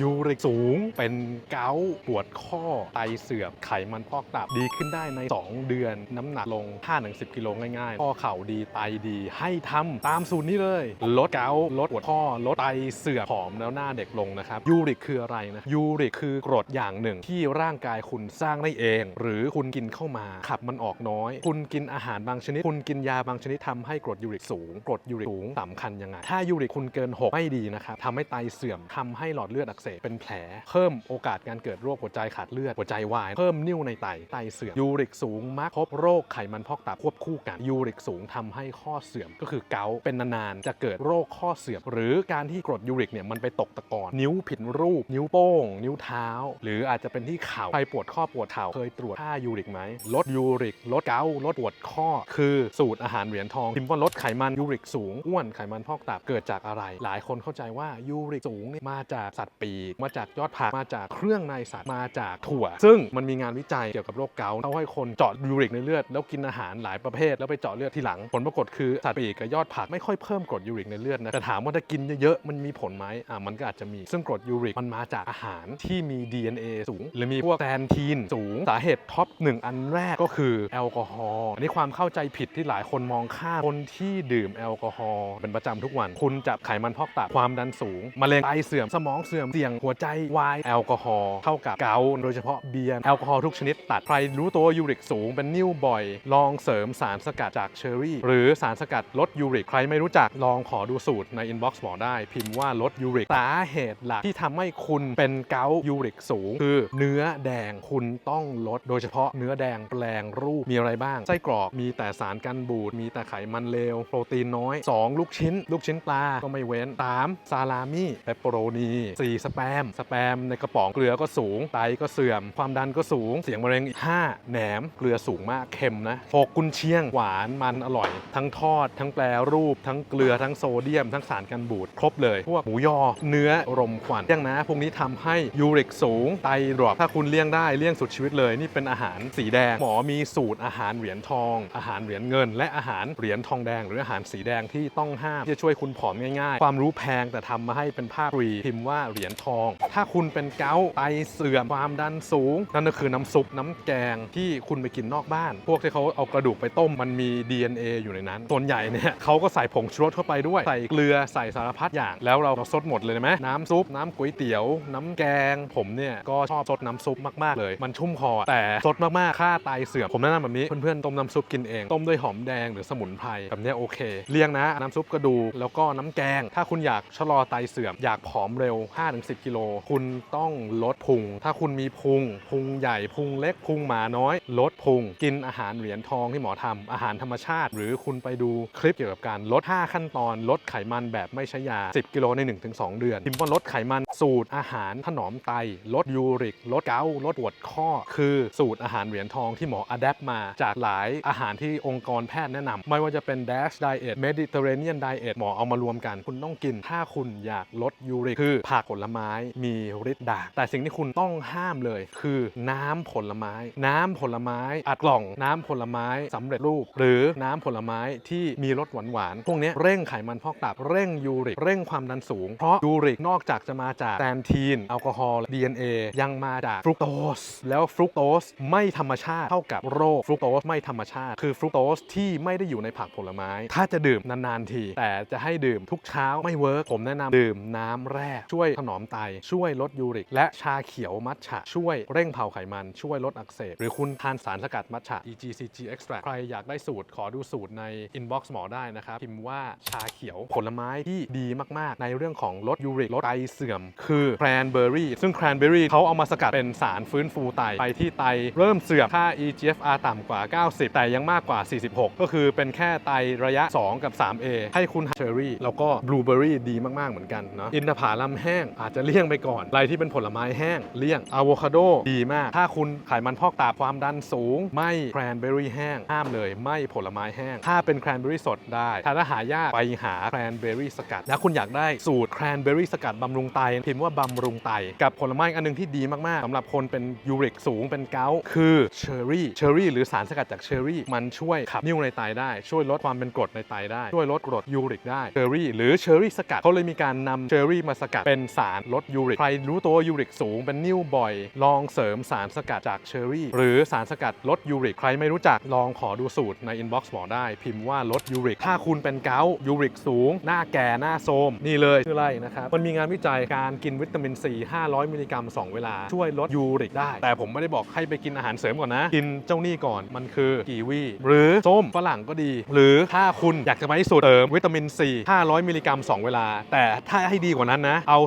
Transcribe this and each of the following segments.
ยูริกสูง เป็นเกาต์ปวดข้อ ไตเสื่อม ไขมันพอกตับ ดีขึ้นได้ใน 2 เดือน น้ำหนักลง 5-10 กิโลง่ายๆ ข้อเข่าดี ไตดี ให้ทำตามสูตรนี้เลย ลดเกาต์ลดปวดข้อ ลดไตเสื่อมผอมแล้วหน้าเด็กลงนะครับ ยูริกคืออะไรนะ ยูริกคือกรดอย่างหนึ่งที่ร่างกายคุณสร้างได้เอง หรือคุณกินเข้ามา ขับมันออกน้อย คุณกินอาหารบางชนิด คุณกินยาบางชนิดทำให้กรดยูริกสูง กรดยูริกสูงสำคัญยังไง ถ้ายูริกคุณเกิน 6 ไม่ดีนะครับทำให้ไตเสื่อมทำให้หลอดเลือดอักเสบเป็นแผล เพิ่มโอกาสการเกิดโรคหัวใจขาดเลือดหัวใจวาย เพิ่มนิ่วในไตไตเสื่อมยูริกสูงมักพบโรคไขมันพอกตับควบคู่กันยูริกสูงทำให้ข้อเสื่อมก็คือเกาเป็นนานๆจะเกิดโรคข้อเสื่อมหรือการที่กรดยูริกเนี่ยมันไปตกตะกอนนิ้วผิดรูป นิ้วโป้ง นิ้วเท้า หรืออาจจะเป็นที่เข่าใครปวดข้อปวดเข่าเคยตรวจค่ายูริกไหมลดยูริกลดเกาลดปวดข้อ คือสูตรอาหารเหรียญทองพิมพ์ว่าลดไขมันยูริกสูงอ้วนไขมันพอกตับเกิดจากอะไร หลายคนเข้าใจว่ายูริกสูงเนี่ยมาจากสัตว์ปีกมาจากยอดผักมาจากเครื่องในสัตว์มาจากถั่ว ซึ่งมันมีงานวิจัยเกี่ยวกับโรคเกาต์เขาให้คนเจาะยูริกในเลือด แล้วกินอาหารหลายประเภท แล้วไปเจาะเลือดทีหลัง ผลปรากฏคือสัตว์ปีกกับยอดผักไม่ค่อยเพิ่มกรดยูริกในเลือดนะแต่ถามว่าถ้ากินเยอะๆมันมีผลไหมอะมันก็อาจจะมีซึ่งกรดยูริกมันมาจากอาหารที่มี DNA สูง หรือมีพวกแซนทีนสูงสาเหตุท็อปหนึ่งอันแรกก็คือแอลกอฮอล์อันนี้ความเข้าใจผิดที่หลายคนมองข้ามคนที่ดื่มแอลกอฮอล์เป็นประจำทุกวัน คุณจะไขมันพอกตับความดันสูงมะเร็งไตเสื่อมสมองเสื่อมเสี่ยงหัวใจวายแอลกอฮอล์เท่ากับเกาโดยเฉพาะเบียร์แอลกอฮอล์ทุกชนิดตัด ใครรู้ตัวยูริกสูงเป็นนิ่วบ่อย ลองเสริมสารสกัดจากเชอร์รี่ หรือสารสกัดลดยูริก ใครไม่รู้จักลองขอดูสูตรในอินบ็อกซ์บอกได้ พิมพ์ว่าลดยูริกสาเหตุหลักที่ทำให้คุณเป็นเกายูริกสูง คือเนื้อแดงคุณต้องลด โดยเฉพาะเนื้อแดงแปลงรูปมีอะไรบ้างไส้กรอกมีแต่สารกันบูดมีแต่ไขมันเลวโปรตีนน้อย 2 ลูกชิ้น ลูกชิ้นปลาก็ไม่เว้น 3 ซาลามี่เปปเปโรนี4สแปม สแปมในกระป๋องเกลือก็สูง ไตก็เสื่อม ความดันก็สูง เสียงมะเร็งอีก5แหนม เกลือสูงมาก เค็มนะ6กุนเชียง หวาน มัน อร่อย ทั้งทอด ทั้งแปรรูป ทั้งเกลือ ทั้งโซเดียม ทั้งสารกันบูด ครบเลย พวกหมูยอ เนื้อ รมควันเลี่ยงนะ พวกนี้ทำให้ยูริกสูง ไตดรอปถ้าคุณเลี่ยงได้ เลี่ยงสุดชีวิตเลย นี่เป็นอาหารสีแดง หมอมีสูตรอาหารเหรียญทอง อาหารเหรียญเงิน และอาหารเหรียญทองแดง หรืออาหารสีแดงที่ต้องห้ามจะช่วยคุณผอมง่ายๆ ความรู้แพงแต่ทำมาให้เป็นภาพฟรีพิมพ์ว่าเหรียญทอง ถ้าคุณเป็นเกาต์ไตเสื่อมความดันสูง นั่นก็คือน้ำซุปน้ำแกงที่คุณไปกินนอกบ้าน พวกที่เขาเอากระดูกไปต้มมันมี DNA อยู่ในนั้น ส่วนใหญ่เนี่ยเขาก็ใส่ผงชูรสเข้าไปด้วย ใส่เกลือใส่สารพัดอย่าง แล้วเราซดหมดเลยไหมน้ำซุป น้ำก๋วยเตี๋ยว น้ำแกง ผมเนี่ยก็ชอบซดน้ำซุปมากๆเลย มันชุ่มคอแต่ซดมากๆค่าไตเสื่อมผมแนะนำแบบนี้เพื่อนๆต้มน้ำซุปกินเอง ต้มด้วยหอมแดงหรือสมุนไพรแบบนี้โอเคเลี่ยงนะน้ำซุปกระดูกแล้วก็น้ำแกง ถ้าคุณอยากชะลอไตเสื่อมอยากผอมเร็ว5-10กิโล คุณต้องลดพุง ถ้าคุณมีพุง พุงใหญ่ พุงเล็ก พุงหมาน้อย ลดพุง กินอาหารเหรียญทองที่หมอทำอาหารธรรมชาติ หรือคุณไปดูคลิปเกี่ยวกับการลด 5 ขั้นตอน ลดไขมันแบบไม่ใช้ยา 10 กิโลใน 1-2 เดือนพิมพ์ว่าลดไขมันสูตรอาหารถนอมไต ลดยูริก ลดเกาลดปวดข้อ คือสูตรอาหารเหรียญทองที่หมออัดแอปมา จากหลายอาหารที่องค์กรแพทย์แนะนำไม่ว่าจะเป็น Dash Diet Mediterranean Diet หมอเอามารวมกัน คุณต้องกินถ้าคุณอยากลดยูริกคือผักผลไม้มีฤทธิ์ดาษแต่สิ่งที่คุณต้องห้ามเลย คือน้ำผลไม้ น้ำผลไม้อัดกล่องน้ำผลไม้สำเร็จรูป หรือน้ำผลไม้ที่มีรสหวานๆพวกนี้เร่งไขมันพอกตับเร่งยูริก เร่งความดันสูง เพราะยูริกนอกจากจะมาจากแซนทีนแอลกอฮอล์ DNA ยังมาจากฟรุกโตสแล้วฟรุกโตสไม่ธรรมชาติเท่ากับโรคฟรุกโตสไม่ธรรมชาติ คือฟรุกโตสที่ไม่ได้อยู่ในผักผลไม้ ถ้าจะดื่มนานๆที แต่จะให้ดื่มทุกเช้าไม่เวิร์กผมแนะนำดื่มน้ำแร่ช่วยถนอมไต ช่วยลดยูริก และชาเขียวมัทฉะ ช่วยเร่งเผาไขมัน ช่วยลดอักเสบ หรือคุณทานสารสกัดมัทฉะ EGCG extract ใครอยากได้สูตรขอดูสูตรใน inbox หมอได้นะครับ พิมพ์ว่าชาเขียวผลไม้ที่ดีมากๆ ในเรื่องของลดยูริกลดไตเสื่อม คือแครนเบอร์รี่ซึ่งแครนเบอร์รี่เขาเอามาสกัดเป็นสารฟื้นฟูไตไปที่ไตเริ่มเสื่อมค่า EGFR ต่ำกว่า 90 แต่ยังมากกว่า 46 ก็คือเป็นแค่ไตระยะ 2 กับ 3A ให้คุณเชอร์รี่แล้วก็บลูเบอร์รี่ดีมากๆเหมือนกันเนาะอินทผลัมแห้งอาจจะเลี่ยงไปก่อนอะไรที่เป็นผลไม้แห้งเลี่ยงอะโวคาโดดีมาก ถ้าคุณไขมันพอกตับความดันสูง ไม่แครนเบอร์รี่แห้งห้ามเลย ไม่ผลไม้แห้ง ถ้าเป็นแครนเบอร์รี่สดได้ถ้าหายากไปหาแครนเบอร์รี่สกัด แล้วคุณอยากได้สูตรแครนเบอร์รี่สกัดบำรุงไตพิมพ์ว่าบำรุงไตกับผลไม้อันหนึงที่ดีมากๆสำหรับคนเป็นยูริกสูงเป็นเกาคือเชอร์รี่เชอร์รี่หรือสารสกัดจากเชอร์รี่มันช่วยขับนิ่วในไตได้ช่วยลดความเป็นกรดในไตได้ช่วยลดกรดยูริกได้เชอร์รี่หรือเชอร์รี่สกัดเขาเลยมีการนำเชอร์รี่มาสกัดเป็นสารลดยูริก ใครรู้ตัวยูริกสูงเป็นนิ่วบ่อย ลองเสริมสารสกัดจากเชอร์รี่ หรือสารสกัดลดยูริก ใครไม่รู้จักลองขอดูสูตรในอินบ็อกซ์หมอได้ พิมพ์ว่าลดยูริก ถ้าคุณเป็นเกาต์ยูริกสูง หน้าแก่หน้าโทมนี่เลยคืออะไรนะครับ มันมีงานวิจัยการกินวิตามินซี500 มิลลิกรัม 2 เวลา ช่วยลดยูริกได้ แต่ผมไม่ได้บอกให้ไปกินอาหารเสริมก่อนนะ กินเจ้านี่ก่อน มันคือกีวีหรือส้มฝรั่งก็ดี หรือถ้าคุณอยากจะไปสูตรเสริมวิตามินซี500 มิลลิกรัม 2 เวลา แต่ถ้าให้ดีกว่านั้นนะ เอา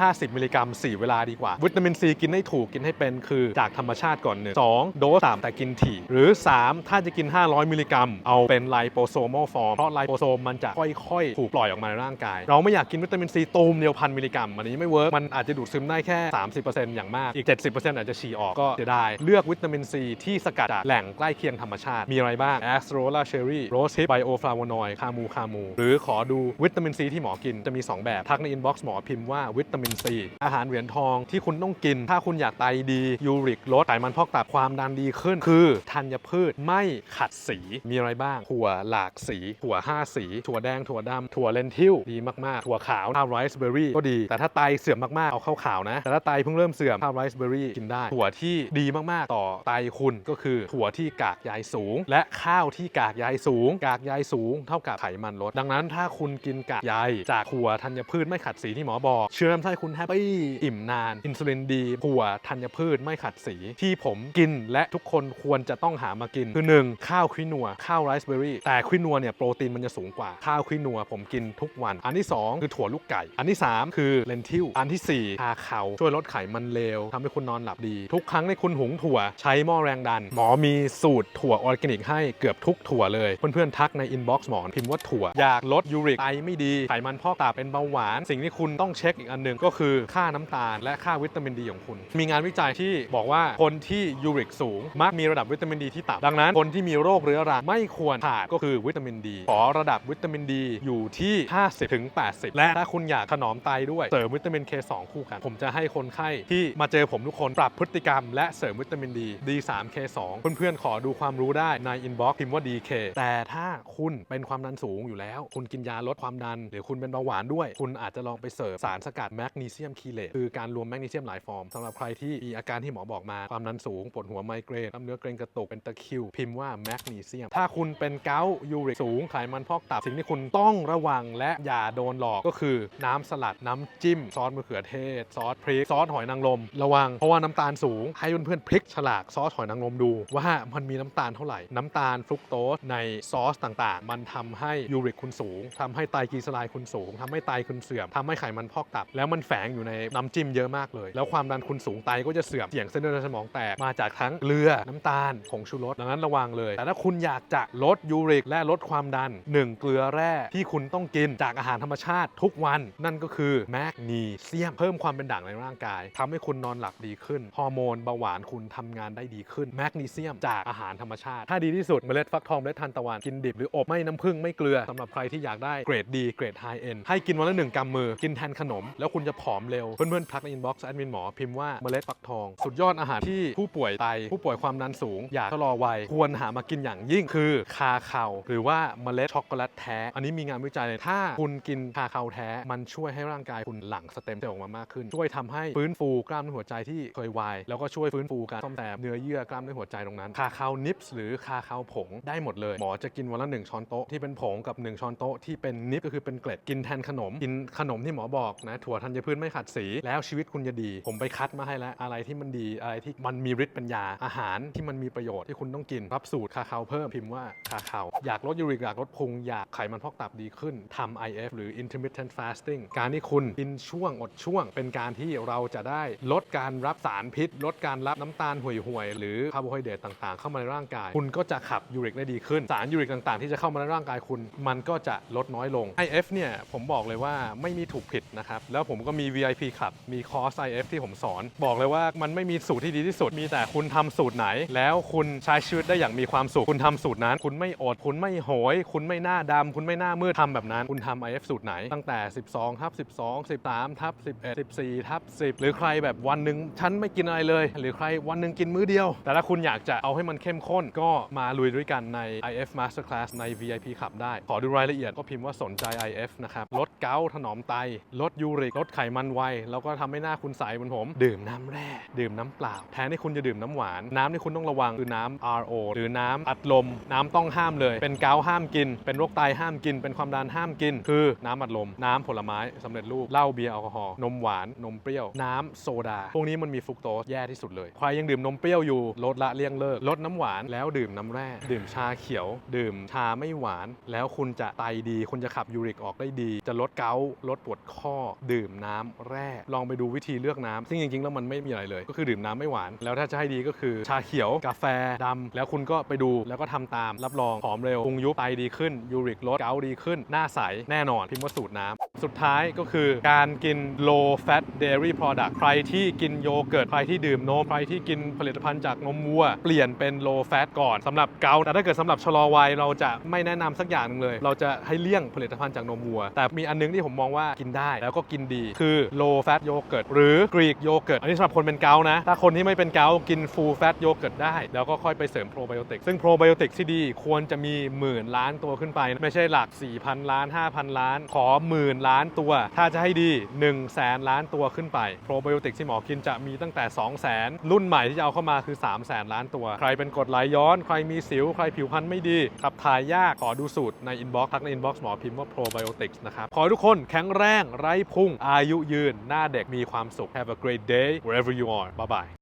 250 มิลลิกรัม 4 เวลาดีกว่า วิตามินซีกินให้ถูกกินให้เป็นคือจากธรรมชาติก่อนหนึ่งสองโดสต่ำแต่กินถี่ หรือ 3 ถ้าจะกิน 500 มิลลิกรัม เอาเป็นไลโปโซมอลฟอร์มเพราะไลโปโซมมันจะค่อยๆ ถูกปล่อยออกมาในร่างกาย เราไม่อยากกินวิตามินซีตูมเดียวพันมิลลิกรัมอันนี้ไม่เวิร์กมันอาจจะดูดซึมได้แค่ 30%อย่างมากอีก 70%อาจจะฉี่ออกก็เสียดายเลือกวิตามินซีที่สกัดจากแหล่งใกล้เคียงธรรมชาติมีอะไรบ้างแอสโตรลาเชอรี่โรสฮิปไบโอฟลาวนอยคามูคามูหรือขอดูวิตามินซีที่หมอกินจะมี 2 แบบทักในอินบ็อกซ์หมอพิมพ์ว่าวิตามินซี อาหารเหรียญทองที่คุณต้องกิน ถ้าคุณอยากไตดี ยูริกลดไขมันพอกตับความดันดีขึ้น คือธัญพืชไม่ขัดสีมีอะไรบ้าง ถั่วหลากสี ถั่ว 5 สี ถั่วแดงถั่วดำถั่วเลนทิลดีมากๆ ถั่วขาวข้าวไรซ์เบอร์รี่ก็ดี แต่ถ้าไตเสื่อมมากๆ เอาข้าวขาวนะ แต่ถ้าไตเพิ่งเริ่มเสื่อมข้าวไรซ์เบอร์รี่กินได้ ถั่วที่ดีมากๆ ต่อไตคุณก็คือถั่วที่กากใยสูง และข้าวที่กากใยสูง กากใยสูง เท่ากับไขมันลด ดังนั้นถ้าคุณกินกากใยจากถั่วธัญพืชไม่ขัดสีที่หมอบอก เชื่อลำไส้คุณแฮปปี้อิ่มนาน อินซูลินดีถั่วธัญพืชไม่ขัดสี ที่ผมกินและทุกคนควรจะต้องหามากิน คือ 1 ข้าวควินัว ข้าวไรซ์เบอร์รี่แต่ควินัวเนี่ยโปรตีนมันจะสูงกว่าข้าวควินัวผมกินทุกวัน อันที่ 2 คือถั่วลูกไก่ อันที่ 3 คือเลนทิลอันทีสี่4ชาเขาช่วยลดไขมันเลวทำให้คุณนอนหลับดี ทุกครั้งในคุณหุงถั่วใช้หม้อแรงดัน หมอมีสูตรถั่วออร์แกนิกให้เกือบทุกถั่วเลย เพื่อนๆทักในอินบ็อกซ์หมอนพิมพ์ว่าถั่วอยากลดยูริกไตไม่ดีไขมันพอกตับเป็นเบาหวาน สิ่งที่คุณต้องเช็คอีกอันหนึ่งก็คือค่าน้ำตาล และค่าวิตามินดีของคุณ มีงานวิจัยที่บอกว่าคนที่ยูริกสูง มักมีระดับวิตามินดีที่ต่ำดังนั้น คนที่มีโรคเรื้อรังไม่ควรขาดก็คือวิตามินดีขอระดับวิตามินดีอยู่ที่ 50ถึง80 และถ้าคุณอยากถนอมไตด้วยเสริมวิตามิน K2 คู่กัน ผมจะให้คนไข้ที่มาเจอผมทุกคนปรับพฤติกรรม และเสริมวิตามินดี D3 K2 เพื่อนๆขอดูความรู้ได้ในอินบ็อกซ์พิมพ์ว่า DK แต่ถ้าคุณเป็นความดันสูงอยู่แล้ว คุณกินยาลดความดัน หรือคุณเป็นเบาหวานด้วย คุณอาจจะลองไปเสริมสารสกัดแมกกนีเซียมคีเลตคือการรวมแมกนีเซียมหลายฟอร์มสำหรับใครที่มีอาการที่หมอบอกมาความดันสูงปวดหัวไมเกรนกล้ามเนื้อเกรงกระตุกเป็นตะคิว พิมพ์ว่าแมกนีเซียม ถ้าคุณเป็นเกาต์ยูริกสูงไขมันพอกตับ สิ่งที่คุณต้องระวังและอย่าโดนหลอกก็คือน้ำสลัดน้ำจิ้ม ซอสมะเขือเทศ ซอสพริก ซอสหอยนางรมระวังเพราะว่าน้ำตาลสูง ให้เพื่อนๆพลิกฉลากซอสหอยนางรมดู ว่ามันมีน้ำตาลเท่าไหร่น้ำตาลฟรุกโตสในซอสต่างๆ มันทำให้ยูริกคุณสูงทำให้ไตรกลีเซอไรด์คุณสูงทำให้ไตคุณเสื่อมทำให้ไขมันพอกตับแล้วมันแฝงอยู่ในน้ำจิ้มเยอะมากเลย แล้วความดันคุณสูงไตก็จะเสื่อมเสี่ยงเส้นเลือดในสมองแตกมาจากทั้งเกลือน้ำตาลผงชูรสดังนั้นระวังเลย แต่ถ้าคุณอยากจะลดยูริกและลดความดันหนึ่งเกลือแร่ที่คุณต้องกินจากอาหารธรรมชาติทุกวัน นั่นก็คือแมกนีเซียมเพิ่มความเป็นด่างในร่างกายทำให้คุณนอนหลับดีขึ้นฮอร์โมนเบาหวานคุณทำงานได้ดีขึ้นแมกนีเซียมจากอาหารธรรมชาติ ถ้าดีที่สุดเมล็ดฟักทองเมล็ดทานตะวันกินดิบหรืออบไม่น้ำผึ้งไม่เกลือสำหรับใครที่อยากได้เกรดดีเกรดไฮเอ็นให้กินวันละหนึ่งกำมือกินแทนขนม แล้วคุณจะผอมเร็ว เพื่อนๆทักในอินบ็อกซ์แอดมินหมอพิมพ์ว่าเมล็ดฟักทอง สุดยอดอาหารที่ผู้ป่วยไต ผู้ป่วยความดันสูง อยากชะลอวัย ควรหามากินอย่างยิ่งคือคาคาวหรือว่าเมล็ดช็อกโกแลตแท้ อันนี้มีงานวิจัยเลยถ้าคุณกินคาคาวแท้ มันช่วยให้ร่างกายคุณหลั่งสเต็มเซลล์ออกมามากขึ้น ช่วยทำให้ฟื้นฟูกล้ามเนื้อหัวใจที่เคยวายแล้วก็ช่วยฟื้นฟูการซ่อมแซมเนื้อเยื่อกล้ามเนื้อหัวใจตรงนั้น คาคาวนิปส์หรือคาคาวผงได้หมดเลยหมอจะกินวันละหนึ่งช้อนโต๊ะที่เป็นผงกับหนึ่งช้อนโต๊ะที่เป็นนิปก็คือเป็นเกล็ดกินแทนขนมกินขนมที่หมอบอกนะถั่วธัญพืชไม่ขัดสี แล้วชีวิตคุณจะดี ผมไปคัดมาให้แล้ว อะไรที่มันดีอะไรที่มันมีฤทธิ์เป็นยาอาหารที่มันมีประโยชน์ที่คุณต้องกินรับสูตรคาคาวเพิ่มพิมพ์ว่าคาคาวอยากลดยูริกอยากลดพุงอยากไขมันพอกตับดีขึ้นทำ IF หรือ intermittent fasting การที่คุณกินช่วงอดช่วง เป็นการที่เราจะได้ลดการรับสารพิษ ลดการรับน้ำตาลห่วยๆหรือคาร์โบไฮเดรตต่างๆ เข้ามาในร่างกาย คุณก็จะขับยูริกได้ดีขึ้น สารยูริกต่างๆ ที่จะเข้ามาในร่างกายคุณ มันก็จะลดน้อยลง IF เนี่ยผมบอกเลยว่าไม่มีถูกผิดนะครับแล้วผมก็มี VIP ขับ มีคอร์ส IF ที่ผมสอน บอกเลยว่ามันไม่มีสูตรที่ดีที่สุด มีแต่คุณทำสูตรไหน แล้วคุณใช้ชีวิตได้อย่างมีความสุข คุณทำสูตรนั้น คุณไม่อด คุณไม่โหย คุณไม่หน้าดำคุณไม่หน้ามืดทำแบบนั้น คุณทำ IF สูตรไหน ตั้งแต่ 12ทับ12 13ทับ11 14ทับ10 หรือใครแบบวันหนึ่งฉันไม่กินอะไรเลย หรือใครวันหนึ่งกินมื้อเดียว แต่ถ้าคุณอยากจะเอาให้มันเข้มข้น ก็มาลุยด้วยกันใน IF Masterclass ใน VIP ขับได้ ขอดูรายละเอียดก็พิมพ์ว่าสนใจ IF นะครับ ลดเกาถนอมไต ลดยูริก ลดไขมันไวแล้วก็ทำให้หน้าคุณใสเหมือนผม ดื่มน้ำแร่ดื่มน้ำเปล่า แทนที่คุณจะดื่มน้ำหวาน น้ำที่คุณต้องระวังคือน้ำ RO หรือน้ำอัดลม น้ำต้องห้ามเลย เป็นเกาต์ห้ามกิน เป็นโรคไตห้ามกิน เป็นความดันห้ามกิน คือน้ำอัดลม น้ำผลไม้สำเร็จรูปเหล้าเบียร์แอลกอฮอล์นมหวานนมเปรี้ยว น้ำโซดา พวกนี้มันมีฟรุกโตสแย่ที่สุดเลยใครยังดื่มนมเปรี้ยวอยู่ลดละเลี่ยงเลิกลดน้ำหวานแล้วดื่มน้ำแร่ดื่มชาเขียว ดื่มชาไม่หวาน แล้วคุณจะไตดี คุณจะขับยูริกออกได้ดี จะลดเกาต์ลดปวดข้อดื่มน้ำแร่ ลองไปดูวิธีเลือกน้ำซึ่งจริงๆ แล้วมันไม่มีอะไรเลย ก็คือดื่มน้ำไม่หวาน แล้วถ้าจะให้ดีก็คือชาเขียว กาแฟดำแล้วคุณก็ไปดูแล้วก็ทำตาม รับรองผอมเร็วพุงยุบไตดีขึ้นยูริกลดเกาดีขึ้น หน้าใสแน่นอนพิมพ์ว่าสูตรน้ำ สุดท้ายก็คือการกิน low fat dairy product ใครที่กินโยเกิร์ต ใครที่ดื่มนม ใครที่กินผลิตภัณฑ์จากนมวัว เปลี่ยนเป็น low fat ก่อนสำหรับเกาแต่ถ้าเกิดสำหรับชะลอวัยเราจะไม่แนะนำสักอย่างหนึ่งเลย เราจะให้เลี่ยงผลิตภัณฑ์จากนมวัว แต่มีอันนึงที่ผมมองว่ากินได้แล้วก็กินดีคือ low fat yogurt หรือ Greek yogurt อันนี้สำหรับคนเป็นเกานะ ถ้าคนที่ไม่เป็นเกากิน full fat yogurt ได้ แล้วก็ค่อยไปเสริมโปรไบโอติกซึ่งโปรไบโอติกที่ดีควรจะมีหมื่นล้านตัวขึ้นไป ไม่ใช่หลัก4,000 ล้าน 5,000 ล้าน ขอหมื่นล้านานตัว ถ้าจะให้ดี 1 0 0 0 0แสนล้านตัวขึ้นไป โปรไบโอติกที่หมอกินจะมีตั้งแต่ 2 0 0 0 0 0 รุ่นใหม่ที่จะเอาเข้ามาคือ 3 0 0แสนล้านตัว ใครเป็นกรดไหลย้อน ใครมีสิว ใครผิวพรรณไม่ดีขับถ่ายยาก ขอดูสูตรในอินบ็อกซ์ทักในอินบ็อกซ์หมอพิมพ์ว่าโปรไบโอติกนะครับ ขอให้ทุกคนแข็งแรง ไร้พุง อายุยืน หน้าเด็ก มีความสุข Have a great day wherever you are bye bye